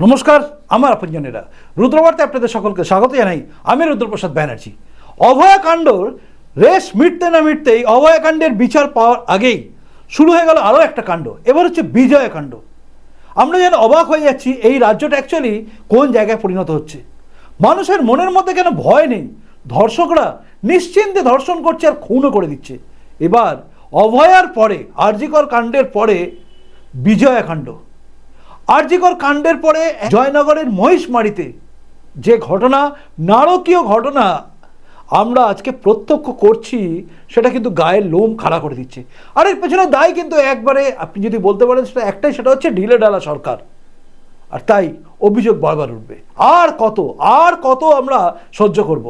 নমস্কার, আমার আপনজনেরা। রুদ্রবার্তে আপনাদের সকলকে স্বাগত জানাই। আমি রুদ্রপ্রসাদ ব্যানার্জি। অভয়াকাণ্ডর রেস মিটতে না মিটতেই অভয়াকাণ্ডের বিচার পাওয়ার আগেই শুরু হয়ে গেল আরও একটা কাণ্ড। এবার হচ্ছে বিজয়কাণ্ড আমরা যেন অবাক হয়ে যাচ্ছি, এই রাজ্যটা অ্যাকচুয়ালি কোন জায়গায় পরিণত হচ্ছে? মানুষের মনের মধ্যে কেন ভয় নেই? ধর্ষকরা নিশ্চিন্তে ধর্ষণ করছে আর খুনও করে দিচ্ছে। এবার অভয়ার পরে, আরজিকর কাণ্ডের পরে বিজয়াকাণ্ড আরজিকর কাণ্ডের পরে জয়নগরের মহিষমারিতে যে ঘটনা, নারকীয় ঘটনা আমরা আজকে প্রত্যক্ষ করছি, সেটা কিন্তু গায়ের লোম খাড়া করে দিচ্ছে। আর এর পেছনে দায় কিন্তু একবারে, আপনি যদি বলতে পারেন সেটা একটাই, সেটা হচ্ছে ঢিলে ডালা সরকার। আর তাই অভিযোগ বারবার উঠবে। আর কত আর কত আমরা সহ্য করব?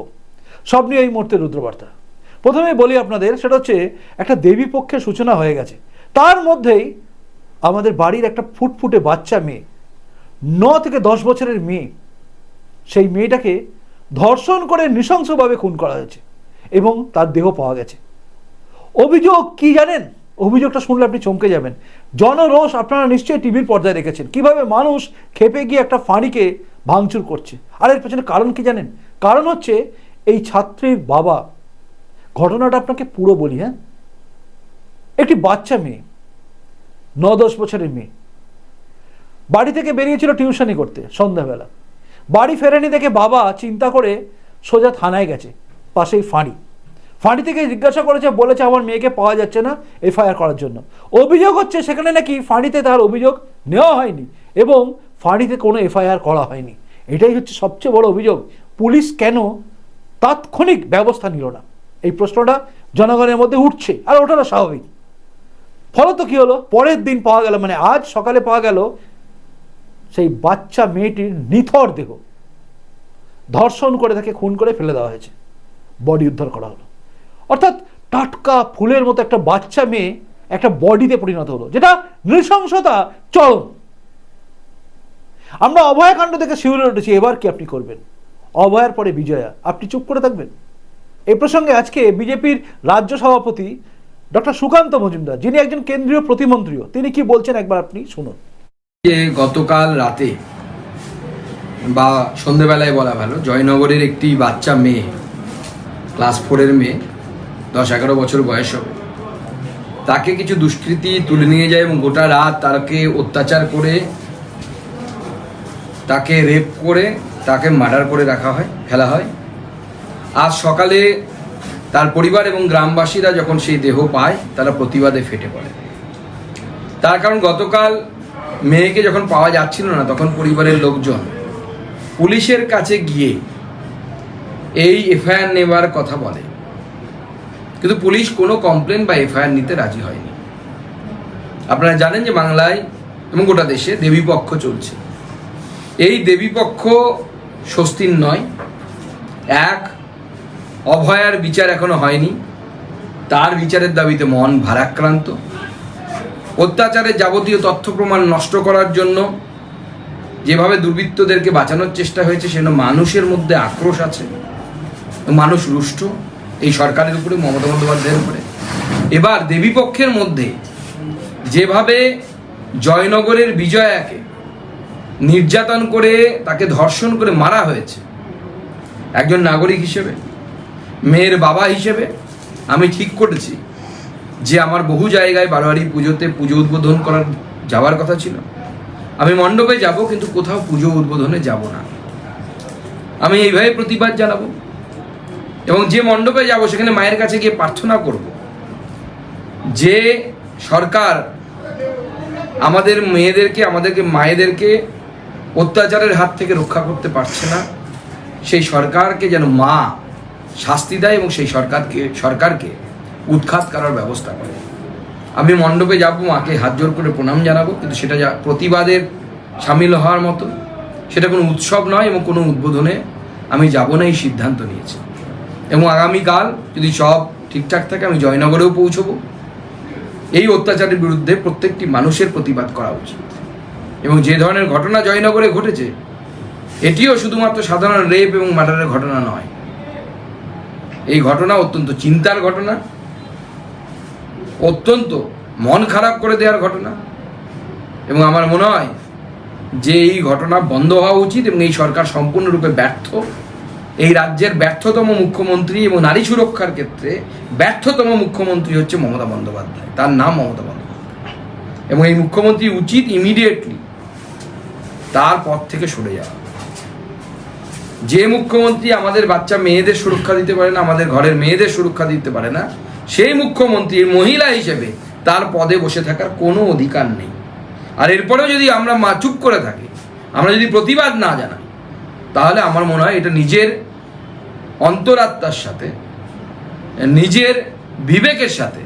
সব নিয়ে এই মুহূর্তে রুদ্রবার্তা। প্রথমে বলি আপনাদের, সেটা হচ্ছে একটা দেবী পক্ষের সূচনা হয়ে গেছে। তার মধ্যেই আমাদের বাড়ির একটা ফুটফুটে বাচ্চা মেয়ে, ন থেকে দশ বছরের মেয়ে, সেই মেয়েটাকে ধর্ষণ করে নৃশংসভাবে খুন করা হয়েছে এবং তার দেহ পাওয়া গেছে। অভিযোগ কি জানেন? অভিযোগটা শুনলে আপনি চমকে যাবেন। জনরোষ আপনারা নিশ্চয়ই টিভির পর্দায় রেখেছেন কীভাবে মানুষ খেপে গিয়ে একটা ফাঁড়িকে ভাঙচুর করছে? আর এর পেছনে কারণ কি জানেন? কারণ হচ্ছে এই ছাত্রীর বাবা। ঘটনাটা আপনাকে পুরো বলি হ্যাঁ? একটি বাচ্চা মেয়ে ন দশ বছরের মেয়ে। বাড়ি থেকে বেরিয়েছিল টিউশনি করতে, সন্ধ্যাবেলা। বাড়ি ফেরেনি দেখে বাবা চিন্তা করে সোজা থানায় গেছে, পাশেই ফাঁড়ি। ফাঁড়ি থেকে জিজ্ঞাসা করেছে, বলেছে আমার মেয়েকে পাওয়া যাচ্ছে না এফআইআর করার জন্য। অভিযোগ হচ্ছে সেখানে নাকি ফাঁড়িতে তার অভিযোগ নেওয়া হয়নি এবং ফাঁড়িতে কোনো এফআইআর করা হয়নি। এটাই হচ্ছে সবচেয়ে বড় অভিযোগ। পুলিশ কেন তাৎক্ষণিক ব্যবস্থা নিল না? এই প্রশ্নটা জনগণের মধ্যে উঠছে, আর ওঠাটা স্বাভাবিক। ফলত কি হলো? পরের দিন পাওয়া গেল মানে আজ সকালে পাওয়া গেল সেই বাচ্চা মেয়েটির নিথর দেহ। ধর্ষণ করে তাকে খুন করে ফেলে দেওয়া হয়েছে। বডি উদ্ধার করা হলো। অর্থাৎ টাটকা ফুলের মতো একটা বাচ্চা মেয়ে একটা বডিতে পরিণত হলো, যেটা নৃশংসতা চরম। আমরা অভয়াকাণ্ড থেকে শিউরে উঠেছি, এবার কি আপনি করবেন? অভয়ার পরে বিজয়া, আপনি চুপ করে থাকবেন? এই প্রসঙ্গে আজকে বিজেপির রাজ্য সভাপতি ডক্টর সুকান্ত মজুমদার, যিনি একজন কেন্দ্রীয় প্রতিমন্ত্রীও, তিনি কি বলছেন একবার আপনি শুনুন। যে গতকাল রাতে বা সন্ধেবেলায় বলা ভালো, জয়নগরের একটি বাচ্চা মেয়ে, ক্লাস ফোরের মেয়ে, দশ এগারো বছর বয়স, তাকে কিছু দুষ্কৃতী তুলে নিয়ে যায় এবং গোটা রাত তাকে অত্যাচার করে, তাকে রেপ করে, তাকে মার্ডার করে রাখা হয়, ফেলা হয়। আজ সকালে তার পরিবার এবং গ্রামবাসীরা যখন সেই দেহ পায়, তারা প্রতিবাদে ফেটে পড়ে। তার কারণ গতকাল মেয়েকে যখন পাওয়া যাচ্ছিল না, তখন পরিবারের লোকজন পুলিশের কাছে গিয়ে এই এফআইআর নেবার কথা বলে। কিন্তু পুলিশ কোনো কমপ্লেন বা এফআইআর নিতে রাজি হয়নি। আপনারা জানেন যে বাংলায় এবং গোটা দেশে দেবীপক্ষ চলছে। এই দেবীপক্ষ স্বস্তির নয়, এক অভয়ার বিচার এখনও হয়নি। তার বিচারের দাবিতে মন ভারাক্রান্ত। অত্যাচারের যাবতীয় তথ্য প্রমাণ নষ্ট করার জন্য যেভাবে দুর্বৃত্তদেরকে বাঁচানোর চেষ্টা হয়েছে, সেজন্য মানুষের মধ্যে আক্রোশ আছে। মানুষ রুষ্ট এই সরকারের উপরে, মমতা বন্দ্যোপাধ্যায়ের উপরে। এবার দেবীপক্ষের মধ্যে যেভাবে জয়নগরের বিজয়াকে নির্যাতন করে তাকে ধর্ষণ করে মারা হয়েছে, একজন নাগরিক হিসেবে মেয়ের বাবা হিসেবে আমি ঠিক করেছি যে আমার বহু জায়গায় বারোয়ারি পুজোতে পুজো উদ্বোধন করার যাওয়ার কথা ছিল। আমি মণ্ডপে যাব কিন্তু কোথাও পুজো উদ্বোধনে যাব না। আমি এইভাবে প্রতিবাদ জানাব এবং যে মণ্ডপে যাব সেখানে মায়ের কাছে গিয়ে প্রার্থনা করব যে সরকার আমাদের মেয়েদেরকে, আমাদেরকে মায়েদেরকে অত্যাচারের হাত থেকে রক্ষা করতে পারছে না, সেই সরকারকে যেন মা শাস্তি দেয় এবং সেই সরকারকে সরকারকে উৎখাত করার ব্যবস্থা করে। আমি মণ্ডপে যাব, মাকে হাত জোর করে প্রণাম জানাব, কিন্তু সেটা যা প্রতিবাদের সামিল হওয়ার মতো, সেটা কোনো উৎসব নয় এবং কোনো উদ্বোধনে আমি যাব না এই সিদ্ধান্ত নিয়েছি। এবং আগামীকাল যদি সব ঠিকঠাক থাকে, আমি জয়নগরেও পৌঁছবো। এই অত্যাচারের বিরুদ্ধে প্রত্যেকটি মানুষের প্রতিবাদ করা উচিত। এবং যে ধরনের ঘটনা জয়নগরে ঘটেছে, এটিও শুধুমাত্র সাধারণ রেপ এবং মার্ডারের ঘটনা নয় এই ঘটনা অত্যন্ত চিন্তার ঘটনা, অত্যন্ত মন খারাপ করে দেওয়ার ঘটনা, এবং আমার মনে হয় যে এই ঘটনা বন্ধ হওয়া উচিত এবং এই সরকার সম্পূর্ণরূপে ব্যর্থ। এই রাজ্যের ব্যর্থতম মুখ্যমন্ত্রী এবং নারী সুরক্ষার ক্ষেত্রে ব্যর্থতম মুখ্যমন্ত্রী হচ্ছে মমতা বন্দ্যোপাধ্যায়, তার নাম মমতা বন্দ্যোপাধ্যায়। এবং এই মুখ্যমন্ত্রী উচিত ইমিডিয়েটলি তার পথ থেকে সরে যাওয়া। যে মুখ্যমন্ত্রী আমাদের বাচ্চা মেয়েদের সুরক্ষা দিতে পারে না, আমাদের ঘরের মেয়েদের সুরক্ষা দিতে পারে না, সেই মুখ্যমন্ত্রীর মহিলা হিসেবে তার পদে বসে থাকার কোনো অধিকার নেই। আর এরপরেও যদি আমরা মা, চুপ করে থাকি, আমরা যদি প্রতিবাদ না জানাই, তাহলে আমার মনে হয় এটা নিজের অন্তরাত্মার সাথে, নিজের বিবেকের সাথে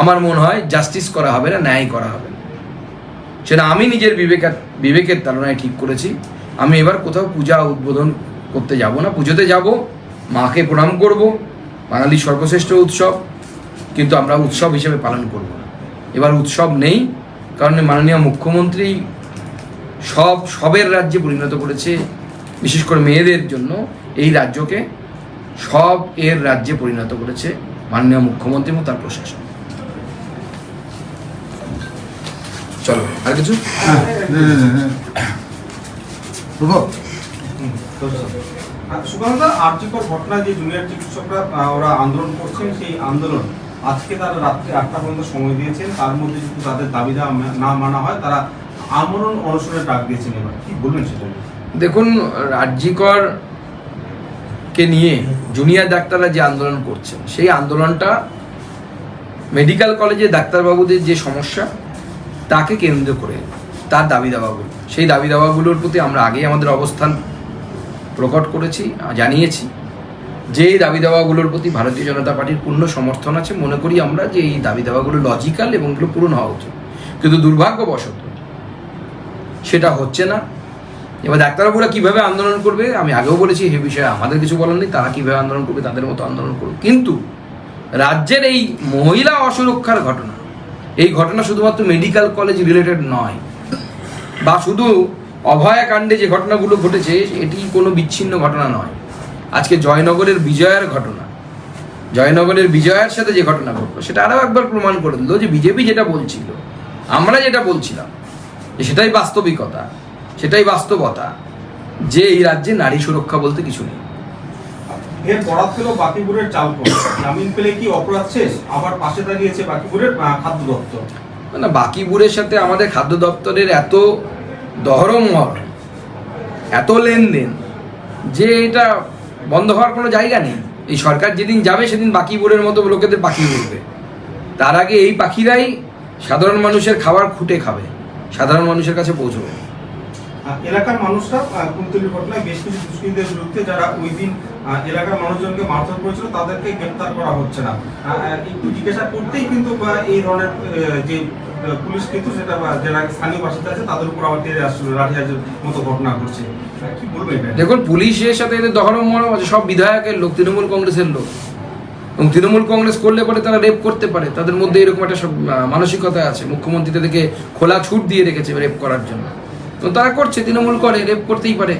আমার মনে হয় জাস্টিস করা হবে না, ন্যায় করা হবে না। সেটা আমি নিজের বিবেকের বিবেকের তাড়নায় ঠিক করেছি। আমি এবার কোথাও পূজা উদ্বোধন করতে যাব না। পুজোতে যাব, মাকে প্রণাম করব, বাঙালির সর্বশ্রেষ্ঠ উৎসব, কিন্তু আমরা উৎসব হিসেবে পালন করব না। এবার উৎসব নেই, কারণ মাননীয় মুখ্যমন্ত্রী সব, সবের রাজ্যে পরিণত করেছে, বিশেষ করে মেয়েদের জন্য এই রাজ্যকে সব এর রাজ্যে পরিণত করেছে মাননীয় মুখ্যমন্ত্রী এবং তার প্রশাসন। চলো, আর কিছু? সুকান্ত আর্যকর ঘটনায় যে জুনিয়র চিকিৎসকরা ওরা আন্দোলন করছেন সেই আন্দোলন আজকে তারা রাত্রি আটটা পর্যন্ত সময় দিয়েছেন। তার মধ্যে যদি তাদের দাবি না মানা হয় তারা আমরণ অনশনের ডাক দিয়েছেন এবার। কি বলবেন সেটা? দেখুন রাজ্যিকর কে নিয়ে জুনিয়র ডাক্তাররা যে আন্দোলন করছেন সেই আন্দোলনটা মেডিকেল কলেজে ডাক্তারবাবুদের যে সমস্যা তাকে কেন্দ্র করে তার দাবি দাওয়াগুলো সেই দাবি দাওয়াগুলোর প্রতি আমরা আগেই আমাদের অবস্থান প্রকট করেছি, জানিয়েছি। যে এই দাবি দাওয়াগুলোর প্রতি ভারতীয় জনতা পার্টির পূর্ণ সমর্থন আছে, মনে করি আমরা যে এই দাবি দাওয়াগুলো লজিক্যাল এবং এগুলো পূরণ হওয়া উচিত। কিন্তু দুর্ভাগ্যবশত সেটা হচ্ছে না। এবার ডাক্তারবাবুরা কীভাবে আন্দোলন করবে, আমি আগেও বলেছি এই বিষয়ে আমাদের কিছু বলার নেই, তারা কীভাবে আন্দোলন করবে, তাদের মতো আন্দোলন করবে কিন্তু রাজ্যের এই মহিলা অসুরক্ষার ঘটনা, এই ঘটনা শুধুমাত্র মেডিকেল কলেজ রিলেটেড নয় বা শুধু অভয়া কাণ্ডে যে ঘটনাগুলো ঘটেছে, এটি কোনো বিচ্ছিন্ন ঘটনা নয়। আজকে জয়নগরের বিজয়ের ঘটনা। জয়নগরের বিজয়ের সাথে যে ঘটনা ঘটলো, সেটা আরও একবার প্রমাণ করে দিল যে বিজেপি যেটা বলছিল, আমরা যেটা বলছিলাম, যে সেটাই বাস্তবিকতা, সেটাই বাস্তবতা, যে এই রাজ্যে নারী সুরক্ষা বলতে কিছু নেই। এর বরাত পেল বাকিপুরের চাল জামিন পেলে কি অপরাধ শেষ? আবার পাশে দাঁড়িয়েছে বাকিপুরের খাদ্য দপ্তর না বাকিপুরের সাথে আমাদের খাদ্য দপ্তরের এত দহরমহর এত লেনদেন যে এটা বন্ধ হওয়ার কোনো জায়গা নেই। এই সরকার যেদিন যাবে সেদিন বাকি বাকিপুরের মতো লোকেদের পাখি উড়বে তার আগে এই পাখিরাই সাধারণ মানুষের খাবার খুঁটে খাবে সাধারণ মানুষের কাছে পৌঁছবে। এলাকার মানুষরা আহ, কুন্তলির ঘটনায় বেশ কিছু দুষ্কৃতীদের বিরুদ্ধে যারা ওই দিন এলাকার মানুষজনকে মারধর করেছিল তাদেরকে গ্রেপ্তার করা হচ্ছে না। একটু জিজ্ঞাসা করতেই কিন্তু এই ধরনের যে পুলিশ কিন্তু সেটা যারা স্থানীয় বাসিন্দা আছে তাদের উপর আবার তেরে আসছিল লাঠিয়ার্জের মতো ঘটনা ঘটছে? দেখুন পুলিশের সাথে এদের দহরম মরম আছে সব বিধায়কের লোক তৃণমূল কংগ্রেসের লোক। এবং তৃণমূল কংগ্রেস করলে পরে তারা রেপ করতে পারে তাদের মধ্যে এরকম একটা সব, মানসিকতা আছে। মুখ্যমন্ত্রী তাদেরকে খোলা ছুট দিয়ে রেখেছে রেপ করার জন্য। তো তারা করছে তৃণমূল করে রেপ করতেই পারে।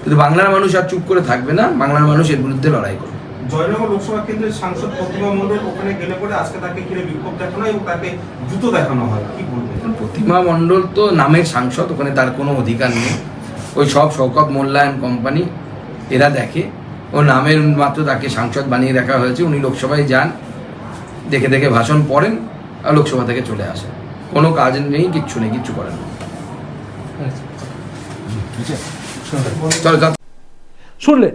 কিন্তু বাংলার মানুষ আর চুপ করে থাকবে না বাংলার মানুষ এর বিরুদ্ধে লড়াই করবে। জয়নগর লোকসভা কেন্দ্রের সাংসদ প্রতিমা মণ্ডল ওখানে গেলে পরে আজকে তাকে ঘিরে বিক্ষোভ দেখানো হয় এবং তাকে জুতো দেখানো হয়। কি বলবেন? প্রতিমা মণ্ডল তো নামের সাংসদ ওখানে তার কোনো অধিকার নেই। ওই সব শওকত মোল্লায়ন কোম্পানি এরা দেখে। ও নামের মাত্র তাকে সাংসদ বানিয়ে রাখা হয়েছে। উনি লোকসভায় যান দেখে দেখে ভাষণ পড়েন আর লোকসভা থেকে চলে আসেন। কোনো কাজ নেই কিচ্ছু নেই কিচ্ছু করেন না। চলো। শুনলেন?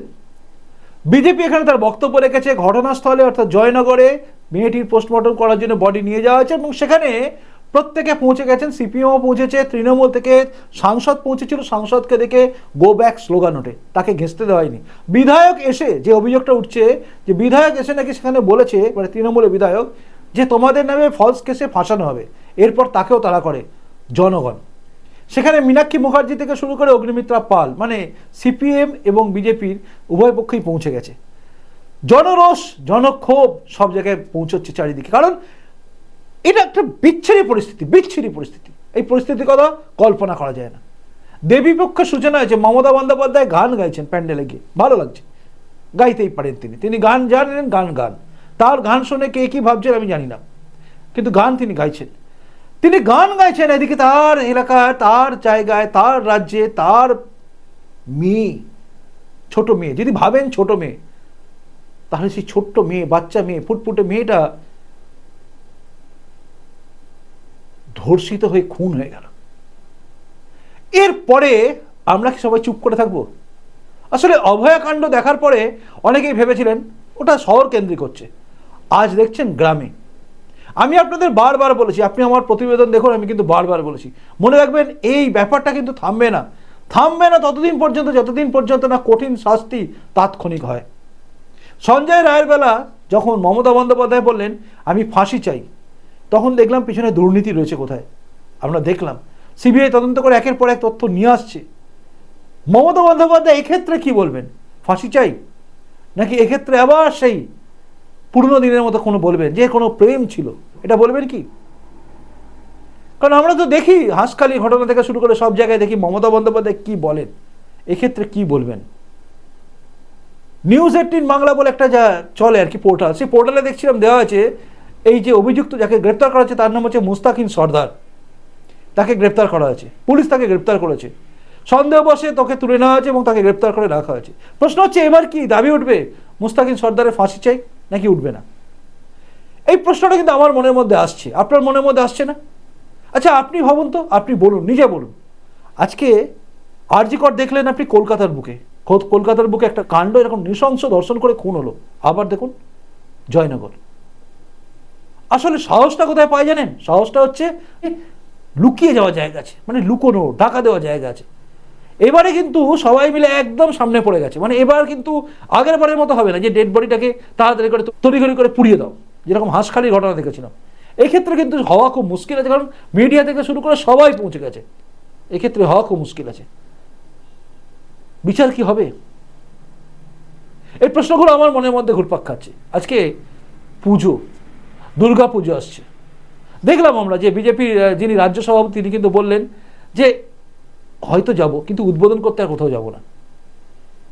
বিজেপি এখানে তার বক্তব্য রেখেছে, ঘটনাস্থলে অর্থাৎ জয়নগরে মেয়েটির পোস্টমর্টম করার জন্য বডি নিয়ে যাওয়া হয়েছে এবং সেখানে প্রত্যেকে পৌঁছে গেছেন, সিপিএমও পৌঁছেছে, তৃণমূল থেকে সাংসদ পৌঁছেছিল, সাংসদকে দেখে গো ব্যাক স্লোগান ওঠে, তাকে ঘেঁচতে দেওয়া হয়নি। বিধায়ক এসে যে অভিযোগটা উঠছে যে বিধায়ক এসে নাকি সেখানে বলেছে মানে তৃণমূলের বিধায়ক, যে তোমাদের নামে ফলস কেসে ফাঁসানো হবে, এরপর তাকেও তাড়া করে জনগণ। সেখানে মীনাক্ষী মুখার্জি থেকে শুরু করে অগ্নিমিত্রা পাল মানে সিপিএম এবং বিজেপির উভয় পক্ষেই পৌঁছে গেছে। জনরোষ, জনক্ষোভ সব জায়গায় পৌঁছচ্ছে চারিদিকে। কারণ এটা একটা বিচ্ছিরি পরিস্থিতি বিচ্ছিরি পরিস্থিতি। এই পরিস্থিতির কথা কল্পনা করা যায় না। দেবীপক্ষের সূচনা হয়েছে, মমতা বন্দ্যোপাধ্যায় গান গাইছেন প্যান্ডেলে গিয়ে। ভালো লাগছে। গাইতেই পারেন তিনি। তিনি গান জানেন, গান গান। তার গান শুনে কে কী ভাবছেন আমি জানি না। কিন্তু গান তিনি গাইছেন। তিনি গান গাইছেন এদিকে তার এলাকায়, তার জায়গায়, তার রাজ্যে, তার মেয়ে, ছোট মেয়ে। যদি ভাবেন ছোট মেয়ে, তাহলে সেই ছোট্ট মেয়ে, বাচ্চা মেয়ে, ফুটফুটে মেয়েটা ধর্ষিত হয়ে খুন হয়ে গেল। এরপরে আমরা কি সবাই চুপ করে থাকব? আসলে অভয়াকাণ্ড দেখার পরে অনেকেই ভেবেছিলেন, ওটা শহর কেন্দ্রিক হচ্ছে। আজ দেখছেন গ্রামে। আমি আপনাদের বারবার বলেছি, আপনি আমার প্রতিবেদন দেখুন, আমি কিন্তু বারবার বলেছি। মনে রাখবেন, এই ব্যাপারটা কিন্তু থামবে না। থামবে না ততদিন পর্যন্ত, যতদিন পর্যন্ত না কঠিন শাস্তি তাৎক্ষণিক হয়। সঞ্জয় রায়ের বেলা যখন মমতা বন্দ্যোপাধ্যায় বললেন, আমি ফাঁসি চাই, তখন দেখলাম পিছনে দুর্নীতি রয়েছে কোথায়। আমরা দেখলাম, সিবিআই তদন্ত করে একের পর এক তথ্য নিয়ে আসছে। মমতা বন্দ্যোপাধ্যায় এক্ষেত্রে কি বলবেন? ফাঁসি চাই? নাকি এক্ষেত্রে আবার সেই পুরনো দিনের মতো কোনো বলবেন, যে কোনো প্রেম ছিল, এটা বলবেন কি? কারণ আমরা তো দেখি, হাঁসখালি ঘটনা থেকে শুরু করে সব জায়গায় দেখি, মমতা বন্দ্যোপাধ্যায় কি বলেন, এক্ষেত্রে কি বলবেন? নিউজ এইটিন বাংলা বলে একটা যা চলে আর কি পোর্টাল সেই পোর্টালে দেখছিলাম দেওয়া আছে, এই যে অভিযুক্ত যাকে গ্রেপ্তার করা হচ্ছে, তার নাম হচ্ছে মুস্তাকিন সর্দার। তাকে গ্রেপ্তার করা হয়েছে, পুলিশ তাকে গ্রেপ্তার করেছে। সন্দেহবশে তোকে তুলে নেওয়া হয়েছে এবং তাকে গ্রেপ্তার করে রাখা হয়েছে। প্রশ্ন হচ্ছে, এবার কি দাবি উঠবে? মুস্তাকিন সর্দারের ফাঁসি চাই? নাকি উঠবে না? এই প্রশ্নটা কিন্তু আমার মনের মধ্যে আসছে। আপনার মনের মধ্যে আসছে না? আচ্ছা আপনি ভাবুন তো, আপনি বলুন, নিজে বলুন। আজকে আরজিকর দেখলেন আপনি কলকাতার বুকে। কলকাতার বুকে একটা কাণ্ড, এরকম নৃশংস দর্শন করে খুন হলো। আবার দেখুন, জয়নগর। আসলে সাহসটা কোথায় পায় জানেন? সাহসটা হচ্ছে লুকিয়ে যাওয়া জায়গা আছে। মানে লুকোনো, ঢাকা দেওয়া জায়গা আছে। এবারে কিন্তু সবাই মিলে একদম সামনে পড়ে গেছে। মানে এবার কিন্তু আগের বারের মতো হবে না যে ডেড বডিটাকে তাড়াতাড়ি করে তড়িঘড়ি করে পুড়িয়ে দাও, যেরকম হাঁসখালির ঘটনা দেখেছিলাম। এক্ষেত্রে কিন্তু হওয়া খুব মুশকিল আছে, কারণ মিডিয়া থেকে শুরু করে সবাই পৌঁছে গেছে। এক্ষেত্রে হওয়া খুব মুশকিল আছে। বিচার কি হবে? এই প্রশ্নগুলো আমার মনের মধ্যে ঘুরপাক খাচ্ছে। আজকে পুজো দুর্গা পুজো আসছে। দেখলাম আমরা যে বিজেপির যিনি রাজ্য সভাপতি তিনি কিন্তু বললেন যে হয়তো যাব, কিন্তু উদ্বোধন করতে আর কোথাও যাব না।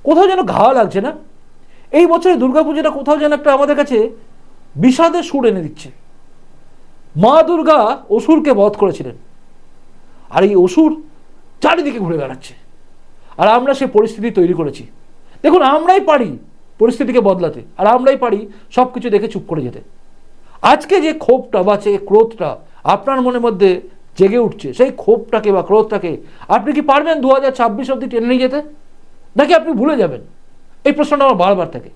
কোথাও যেন ঘা লাগছে না? এই বছরে দুর্গাপুজোটা কোথাও যেন একটা আমাদের কাছে বিষাদের সুর এনে দিচ্ছে। মা দুর্গা অসুরকে বধ করেছিলেন। আর এই অসুর চারিদিকে ঘুরে বেড়াচ্ছে। আর আমরা সে পরিস্থিতি তৈরি করেছি। দেখুন, আমরাই পারি পরিস্থিতিকে বদলাতে, আর আমরাই পারি সব কিছু দেখে চুপ করে যেতে। আজকে যে ক্ষোভটা বা যে ক্রোধটা আপনার মনের মধ্যে জেগে উঠছে, সেই ক্ষোভটাকে বা ক্রোধটাকে। আপনি কি পারবেন দু হাজার ছাব্বিশ অব্দি টেনে নিয়ে যেতে? নাকি আপনি ভুলে যাবেন? এই প্রশ্নটা আমার বারবার থাকে।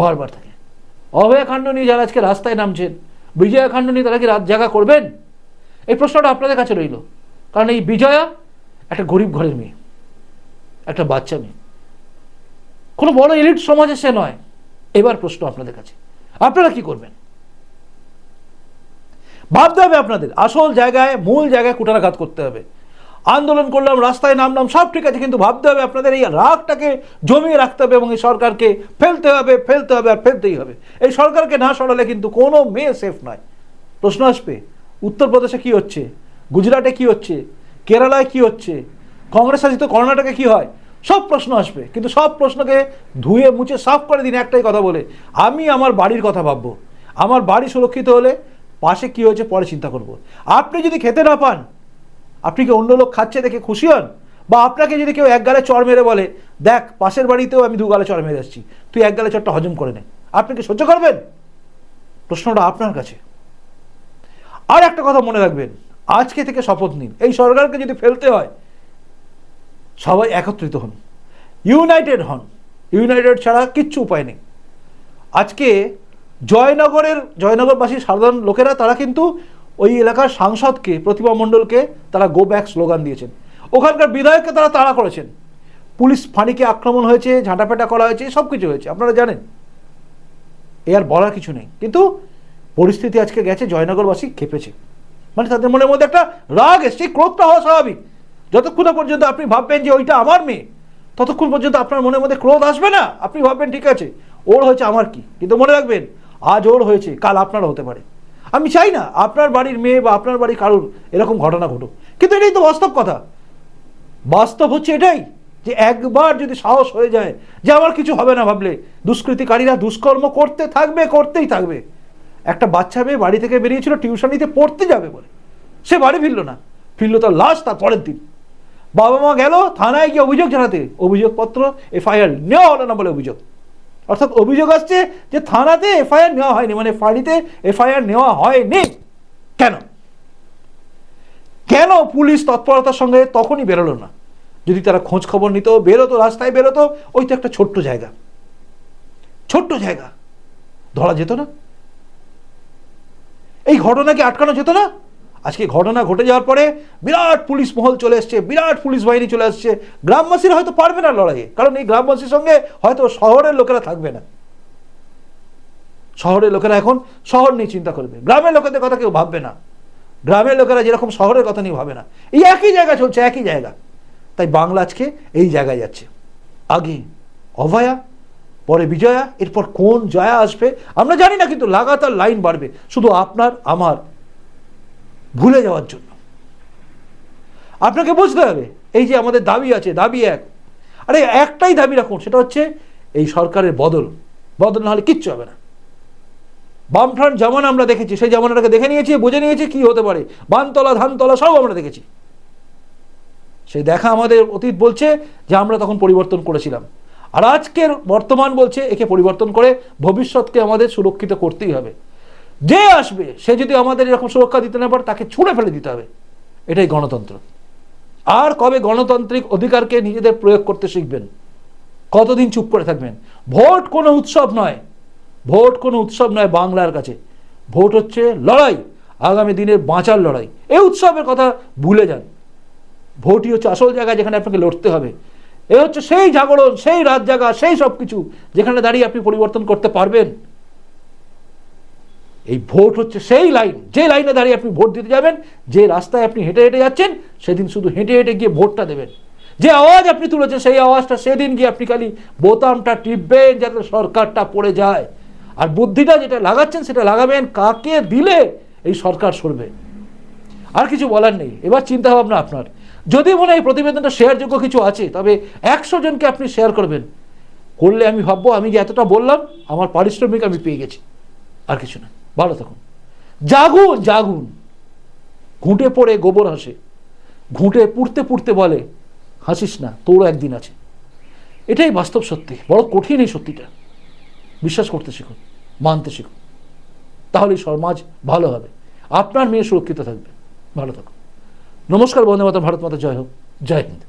বারবার থাকে। অভয়াকাণ্ড নিয়ে যারা আজকে রাস্তায় নামছেন বিজয়াকাণ্ড নিয়ে তারা কি রাত জায়গা করবেন? এই প্রশ্নটা আপনাদের কাছে রইল। কারণ এই বিজয়া একটা গরিব ঘরের মেয়ে, একটা বাচ্চা মেয়ে। কোনো বড় এলিট সমাজে সে নয়। এবার প্রশ্ন আপনাদের কাছে। আপনারা কি করবেন? ভাবতে হবে আপনাদের। আসল জায়গায়, মূল জায়গায় কুটারাঘাত করতে হবে। আন্দোলন করলাম, রাস্তায় নামলাম, সব ঠিক আছে, কিন্তু ভাবতে হবে আপনাদের এই রাগটাকে জমিয়ে রাখতে হবে এবং এই সরকারকে ফেলতে হবে ফেলতে হবে আর ফেলতেই হবে। এই সরকারকে না সরালে কিন্তু কোনো মেয়ে সেফ নয়। প্রশ্ন আসবে, উত্তরপ্রদেশে কি হচ্ছে? গুজরাটে কি হচ্ছে? কেরালায় কি হচ্ছে? কংগ্রেস শাসিত কর্ণাটকে কি হয়? সব প্রশ্ন আসবে, কিন্তু সব প্রশ্নকে ধুয়ে মুছে সাফ করে দিন একটাই কথা বলে, আমি আমার বাড়ির কথা ভাববো। আমার বাড়ি সুরক্ষিত হলে পাশে কি হয়েছে পরে চিন্তা করব। আপনি যদি খেতে না পান, আপনি কি অন্য লোক খাচ্ছে দেখে খুশি হন? বা আপনাকে যদি কেউ এক গালে চড় মেরে বলে, দেখ, পাশের বাড়িতেও আমি দু গালে চড় মেরে আসছি, তুই এক গালে চড়টা হজম করে নে। আপনি কি সহ্য করবেন? প্রশ্নটা আপনার কাছে। আর একটা কথা মনে রাখবেন, আজকে থেকে শপথ নিন। এই সরকারকে যদি ফেলতে হয়, সবাই একত্রিত হন, ইউনাইটেড হন। ইউনাইটেড ছাড়া কিচ্ছু উপায় নেই। আজকে জয়নগরের জয়নগরবাসী সাধারণ লোকেরা, তারা কিন্তু ওই এলাকার সাংসদকে প্রতিভা মণ্ডলকে, তারা গো ব্যাক স্লোগান দিয়েছেন। ওখানকার বিধায়ককে তারা তাড়া করেছেন। পুলিশ ফাঁড়িকে আক্রমণ হয়েছে ঝাঁটাপেটা করা হয়েছে সব কিছু হয়েছে, আপনারা জানেন। এ আর বলার কিছু নেই। কিন্তু পরিস্থিতি আজকে গেছে, জয়নগরবাসী খেপেছে। মানে তাদের মনের মধ্যে একটা রাগ এসছে ক্রোধটা হওয়া স্বাভাবিক। যতক্ষণ পর্যন্ত আপনি ভাববেন যে ওইটা আমার মেয়ে, ততক্ষণ পর্যন্ত আপনার মনের মধ্যে ক্রোধ আসবে না। আপনি ভাববেন, ঠিক আছে, ওর হয়েছে আমার কি? কিন্তু মনে রাখবেন আজ ওর হয়েছে, কাল আপনারও হতে পারে। আমি চাই না আপনার বাড়ির মেয়ে বা আপনার বাড়ির কারুর এরকম ঘটনা ঘটুক। কিন্তু এটাই তো বাস্তব কথা। বাস্তব হচ্ছে এটাই যে একবার যদি সাহস হয়ে যায় যে আমার কিছু হবে না ভাবলে, দুষ্কৃতিকারীরা দুষ্কর্ম করতে থাকবে, করতেই থাকবে। একটা বাচ্চা মেয়ে বাড়ি থেকে বেরিয়েছিল টিউশনিতে পড়তে যাবে বলে। সে বাড়ি ফিরল না। ফিরল তার লাশ তার পরের দিন। বাবা মা গেল, থানায় গিয়ে অভিযোগ জানাতে। অভিযোগপত্র, এফআইআর নেওয়া হলো না বলে অভিযোগ। অর্থাৎ অভিযোগ আসছে যে থানাতে এফআইআর নেওয়া হয়নি মানে ফাঁড়িতে এফআইআর নেওয়া হয়নি। কেন? কেন পুলিশ তৎপরতার সঙ্গে তখনই বেরোলো না? যদি তারা খোঁজ খবর নিত, বেরোতো, রাস্তায় বেরোতো, ওই তো একটা ছোট্ট জায়গা। ছোট্ট জায়গা। ধরা যেত না। এই ঘটনাকে আটকানো যেত না? আজকে ঘটনা ঘটে যাওয়ার পরে বিরাট পুলিশ মহল চলে এসছে, বিরাট পুলিশ বাহিনী চলে আসছে গ্রামবাসীরা হয়তো পারবে না লড়াইয়ে, কারণ এই গ্রামবাসীর সঙ্গে হয়তো শহরের লোকেরা থাকবে না। শহরের লোকেরা এখন শহর নিয়ে চিন্তা করবে। গ্রামের লোকেদের কথা কেউ ভাববে না। গ্রামের লোকেরা যেরকম শহরের কথা নিয়ে ভাবে না। এই একই জায়গা চলছে, একই জায়গা। তাই বাংলা আজকে এই জায়গায় যাচ্ছে। আগে অভয়া, পরে বিজয়া, এরপর কোন জয়া আসবে আমরা জানি না, কিন্তু লাগাতার লাইন বাড়বে। শুধু আপনার, আমার ভুলে যাওয়ার জন্য। আপনাকে বুঝতে হবে, এই যে আমাদের দাবি আছে, দাবি এক। আরে একটাই দাবি রাখুন, সেটা হচ্ছে এই সরকারের বদল। বদল না হলে কিচ্ছু হবে না। বামফ্রন্ট যেমন আমরা দেখেছি, সেই জামানাটাকে দেখে নিয়েছি, বুঝে নিয়েছি কি হতে পারে। বানতলা, ধানতলা সব আমরা দেখেছি। সেই দেখা আমাদের অতীত বলছে যে আমরা তখন পরিবর্তন করেছিলাম। আর আজকের বর্তমান বলছে, একে পরিবর্তন করে ভবিষ্যৎকে আমাদের সুরক্ষিত করতেই হবে। যে আসবে, সে যদি আমাদের এরকম সুরক্ষা দিতে না পারে, তাকে ছুঁড়ে ফেলে দিতে হবে। এটাই গণতন্ত্র। আর কবে গণতান্ত্রিক অধিকারকে নিজেদের প্রয়োগ করতে শিখবেন? কতদিন চুপ করে থাকবেন? ভোট কোনো উৎসব নয়। ভোট কোনো উৎসব নয় বাংলার কাছে। ভোট হচ্ছে লড়াই, আগামী দিনের বাঁচার লড়াই। এই উৎসবের কথা ভুলে যান। ভোটই হচ্ছে আসল জায়গা যেখানে আপনাকে লড়তে হবে। এ হচ্ছে সেই জাগরণ, সেই রাত জাগা, সেই সব কিছু যেখানে দাঁড়িয়ে আপনি পরিবর্তন করতে পারবেন। এই ভোট হচ্ছে সেই লাইন। যে লাইনে দাঁড়িয়ে আপনি ভোট দিতে যাবেন, যে রাস্তায় আপনি হেঁটে হেঁটে যাচ্ছেন, সেদিন শুধু হেঁটে হেঁটে গিয়ে ভোটটা দেবেন। যে আওয়াজ আপনি তুলেছেন, সেই আওয়াজটা সেদিন গিয়ে আপনি খালি বোতামটা টিপবেন যাতে সরকারটা পড়ে যায়। আর বুদ্ধিটা যেটা লাগাচ্ছেন, সেটা লাগাবেন কাকে দিলে এই সরকার সরবে? আর কিছু বলার নেই। এবার চিন্তা ভাবনা আপনার। যদি মনে হয় প্রতিবেদনটা শেয়ারযোগ্য কিছু আছে, তবে একশো জনকে আপনি শেয়ার করবেন। করলে আমি ভাববো, আমি যে এতটা বললাম, আমার পারিশ্রমিক আমি পেয়ে গেছি। আর কিছু না। ভালো থাকুন। জাগুন জাগুন। ঘুঁটে পড়ে গোবর হাসে। ঘুঁটে পুড়তে পুড়তে বলে, হাসিস না, তোরও একদিন আছে। এটাই বাস্তব সত্যি। বড় কঠিন এই সত্যিটা। বিশ্বাস করতে শিখুন, মানতে শিখুন। তাহলে সমাজ ভালো হবে। আপনার মেয়ে সুরক্ষিত থাকবে। ভালো থাকুন। নমস্কার বন্দে মাতা ভারত মাতা, জয় হোক। জয় হিন্দ।